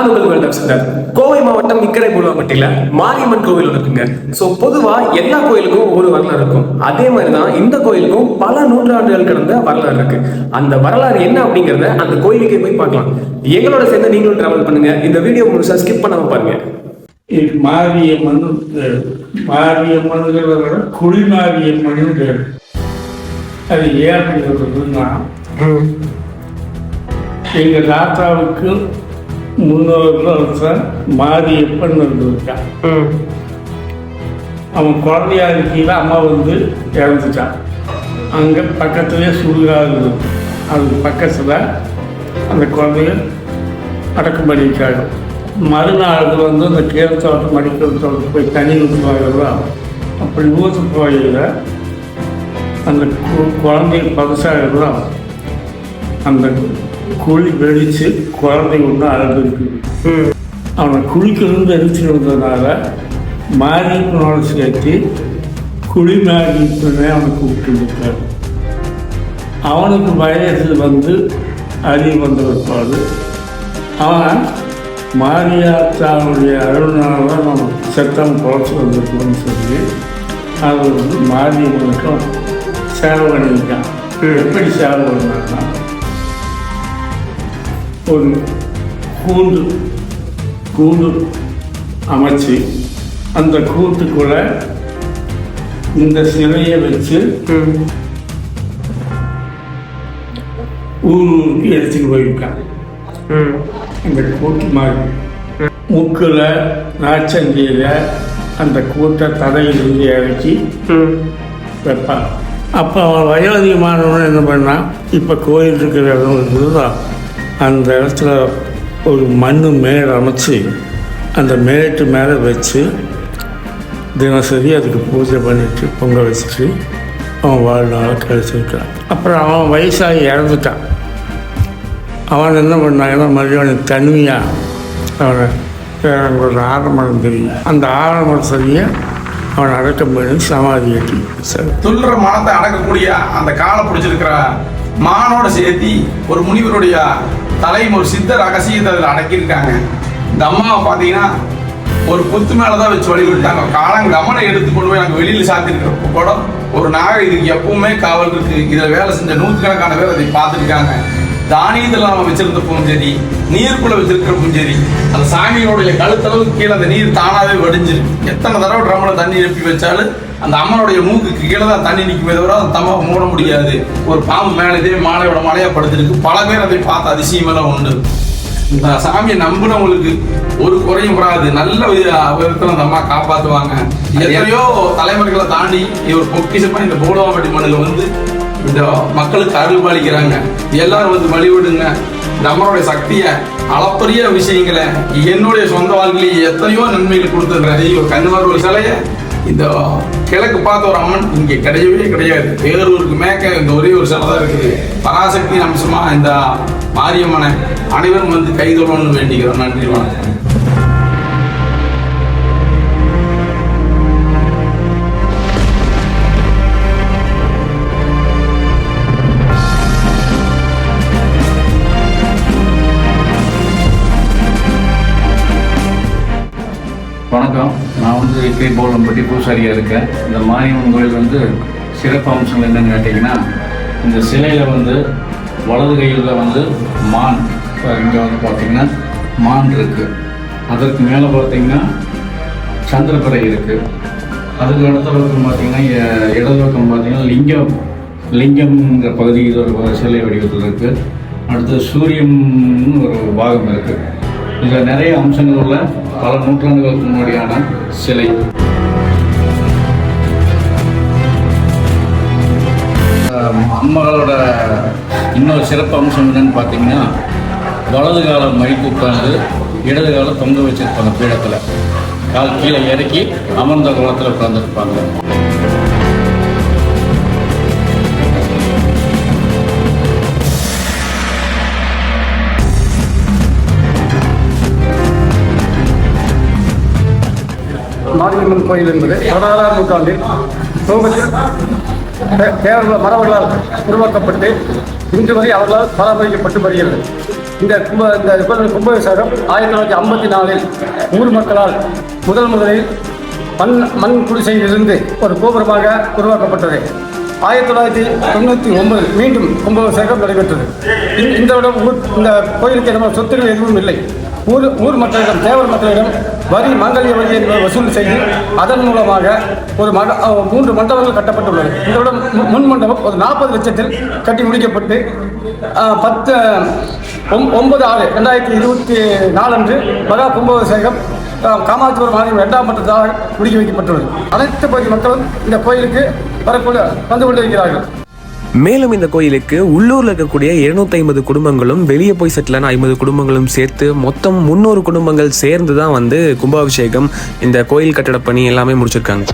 நான் உங்கள் வேல்டம் சுந்தர் கோவை மாவட்டம் இக்கரை புலுவாப்பட்டியில மாரியம்மன் கோவில் இருக்குங்க. ஸோ பொதுவா எல்லா கோயிலுக்கும் ஒவ்வொரு வரலாறு இருக்கும். அதே மாதிரி தான் இந்த கோயிலுக்கும் பல நூற்றாண்டுகள் கடந்த வரலாறு இருக்கு. அந்த வரலாறு என்ன அப்படிங்கறத அந்த கோயிலுக்கே போய் பார்க்கலாம். எங்களோட சேர்ந்து நீங்களும் டிராவல் பண்ணுங்க. இந்த வீடியோ முழுசா ஸ்கிப் பண்ணாம பாருங்க. மாரியம்மன் விட குடிமாரியம்மன் பேர். அது ஏன் அப்படிங்கிறதுனா எங்கள் தாத்தாவுக்கு முன்னோர்கள் ஒருத்தன் மாரியப்பன் இருந்திருக்கான் அவன் குழந்தையா இருக்கையில் அம்மா வந்து இறந்துட்டான் அங்கே பக்கத்துலேயே சுடுகாடு இருக்கு. அது பக்கத்தில் அந்த குழந்தைய அடக்கம் பண்ணிட்டாங்க மறுநாள் வந்து அந்த கீழத்தோட்டம் மடிக்கல் தோட்டம் போய் தண்ணி ஊற்றுவாங்க அப்படி ஊற்று போயில் அந்த குழந்தை பதசாகலாம் அந்த குழி வெடித்து குழந்தை ஒன்று அழகுருக்கு அவனை குழிக்கிருந்து எடுத்து வந்ததுனால மாரியப்பனோட சேர்த்து குழி மாரியப்பனே அவனை கூப்பிட்டு இருக்காரு. அவனுக்கு வயசு வந்து அறிவு வந்த பிற்பாடு அவன் மாரியாத்தாவுடைய அருள்னால நம்ம செத்தம் குறைச்சி வந்திருக்கோம்னு சொல்லி அது வந்து மாரியம்மனுக்கும் சேவை பண்ணியிருக்கான் எப்படி சேவை பண்ணான்னா ஒரு கூண்டு கூண்டு அமைச்சு அந்த கூட்டுக்குள்ள இந்த சிலையை வச்சு ஊர் ஊருக்கு எடுத்துட்டு போயிருக்கான் அந்த கூட்டு மாதிரி. மூக்கில் நாச்சந்தியில் அந்த கூட்டை தடையிலிருந்து இறக்கி வைப்பான் அப்போ அவன் வயோதிகமானவன் என்ன பண்ணான்? இப்போ கோயில் இருக்கிற இடம் இருக்குதோ அந்த இடத்துல ஒரு மண் மேடு அமைச்சு அந்த மேட்டு மேலே வச்சு தினசரி அதுக்கு பூஜை பண்ணிட்டு பொங்கல் வச்சுட்டு அவன் வாழ்நாளை கழிச்சிருக்கான் அப்புறம் அவன் வயசாகி இறந்துட்டான். அவன் என்ன பண்ணாங்கன்னா மறுபடியும் தனிமையாக அவனை எனக்கு ஒரு ஆரம்பம் தெரியும். அந்த ஆரம்பம் சரியை அவன் அடக்கம் பண்ணி சமாதி கட்டி சார் துள்ளுற மனத்தை அடக்கக்கூடிய அந்த காலை பிடிச்சிருக்கிற மானோட சேர்த்தி ஒரு முனிவருடைய தலையும் ஒரு சித்த ரகசியத்தை அதில் அடக்கியிருக்காங்க. இந்த அம்மாவை பார்த்தீங்கன்னா ஒரு புத்து மேலே தான் வச்சு வழிபட்டாங்க காலம் கவனம் எடுத்து கொண்டு போய் நாங்கள் வெளியில் சாத்திருக்கிறப்ப கூட ஒரு நாகை இதுக்கு எப்பவுமே காவல் இருக்கு. இதில் வேலை செஞ்ச நூற்றுக்கணக்கான பேர் அதை பார்த்துருக்காங்க. தானியத்தில் நம்ம வச்சிருந்தப்பவும் சரி நீருக்குள்ள வச்சிருக்கிறப்பவும் சரி அந்த சாமியோடைய கழுத்தளவுக்கு கீழே அந்த நீர் தானாகவே வடிஞ்சிருக்கு. எத்தனை தடவை ட்ரம்மில் தண்ணி எழுப்பி வச்சாலும் அந்த அம்மனுடைய மூக்குக்கு கீழே தான் தண்ணி நிற்குமே தவிர அந்த தம்மா மூட முடியாது. ஒரு பாம்பு மேலேயே மாலையோட மலையாக படுத்திருக்கு. பல பேர் அதை பார்த்த அதிசயமெல்லாம் உண்டு. இந்த சாமியை நம்பினவங்களுக்கு ஒரு குறையும் வராது. நல்ல விதத்தில் அந்த அம்மா காப்பாற்றுவாங்க எத்தனையோ தலைமுறைகளை தாண்டி இவர் பொக்கிஷமா இந்த போலவாம்பட்டி மண்ணில் வந்து இந்த மக்களுக்கு அருள் பாலிக்கிறாங்க. எல்லாரும் வந்து வழிவிடுங்க. நம்மளுடைய சக்தியை அளப்பரிய விஷயங்களை என்னுடைய சொந்த வாழ்க்கையிலேயே எத்தனையோ நன்மைகள் கொடுத்துருக்கிறேன் ஒரு கண்ணுமார் ஒரு சிலையை இந்த கிழக்கு பார்த்த ஒரு அம்மன் இங்கே கிடையவே கிடையாது. பேரூருக்கு மேக்க இந்த ஒரே ஒரு சிலை தான் இருக்குது. பராசக்தி அம்சமாக இந்த மாரியம்மனை அனைவரும் வந்து கைதொழணும்னு வேண்டிக்கிறோம். நன்றி வணக்கம். நான் வந்து இட்லி போலம்பட்டி பூசாரியாக இருக்கேன். இந்த மாரியம்மன் கோயில் வந்து சிறப்பு அம்சங்கள் என்னென்னு கேட்டிங்கன்னா இந்த சிலையில் வந்து வலது கையில் வந்து மான். இங்கே வந்து பார்த்திங்கன்னா மான் இருக்குது அதற்கு மேலே பார்த்திங்கன்னா சந்திரபிறை இருக்குது அதுக்கு அடுத்த பக்கம் பார்த்திங்கன்னா இடது பக்கம் பார்த்திங்கன்னா லிங்கம். லிங்கம்ங்கிற பகுதி ஒரு சிலை வடிவத்தில் இருக்குது அடுத்து சூரியன் ஒரு பாகம் இருக்குது இதில் நிறைய அம்சங்கள் உள்ள பல நூற்றாண்டுகளுக்கு முன்னாடியான சிலை. அம்மகளோட இன்னொரு சிறப்பு அம்சம் என்னன்னு பார்த்தீங்கன்னா வலது காலம் மடிப்பு உட்கார்ந்து இடது காலம் தொங்க வச்சிருப்பாங்க பீடத்தில். கால் கீழே இறக்கி அமர்ந்த குளத்தில் உட்காந்துருப்பாங்க மாரியம்மன் கோயில் என்பது பதினாறாம் நூற்றாண்டில் சோகத்தில் கேரள மரபர்களால் உருவாக்கப்பட்டு இன்று வரை அவர்களால் பராமரிக்கப்பட்டு வருகிறது. இந்த கும்ப இந்த கோயில் கும்பாபிஷேகம் ஆயிரத்தி தொள்ளாயிரத்தி ஐம்பத்தி நாலில் ஊர் மக்களால் முதல் முதலில் மண் மண் குடிசையிலிருந்து ஒரு கோபுரமாக உருவாக்கப்பட்டது. ஆயிரத்தி தொள்ளாயிரத்தி தொண்ணூற்றி ஒன்பது மீண்டும் கும்பாபிஷேகம் நடைபெற்றது. இந்த- இந்த இடம் ஊர் இந்த கோயிலுக்கு நம்ம சொத்துகள் எதுவும் இல்லை. ஊர் ஊர் மக்களிடம் தேவர் மக்களிடம் வரி மங்கல்ய வரி என்பதை வசூல் செய்து அதன் மூலமாக ஒரு மட மூன்று மண்டபங்கள் கட்டப்பட்டுள்ளது. இந்த இடம் மு- முன் மண்டபம் ஒரு நாற்பது லட்சத்தில் கட்டி முடிக்கப்பட்டு பத்து ஒம்- ஒன்பது ஆறு ரெண்டாயிரத்தி இருபத்தி நாலு அன்று மகா கும்பாபிஷேகம் அஹ், காமாட்சிபுரம் மாநிலம் இரண்டாம் மட்டத்தாக முடிக்க வைக்கப்பட்டுள்ளது. அனைத்து பகுதி மக்களும் இந்த கோயிலுக்கு வரக்கூடிய வந்து கொண்டிருக்கிறார்கள். மேலும் இந்த கோயிலுக்கு உள்ளூர்ல இருக்கக்கூடிய 750 ஐம்பது குடும்பங்களும் வெளியே போய் செட்டிலான ஐம்பது குடும்பங்களும் சேர்த்து மொத்தம் முந்நூறு குடும்பங்கள் சேர்ந்து தான் வந்து கும்பாபிஷேகம் இந்த கோயில் கட்டட பணி எல்லாமே முடிச்சிருக்காங்க.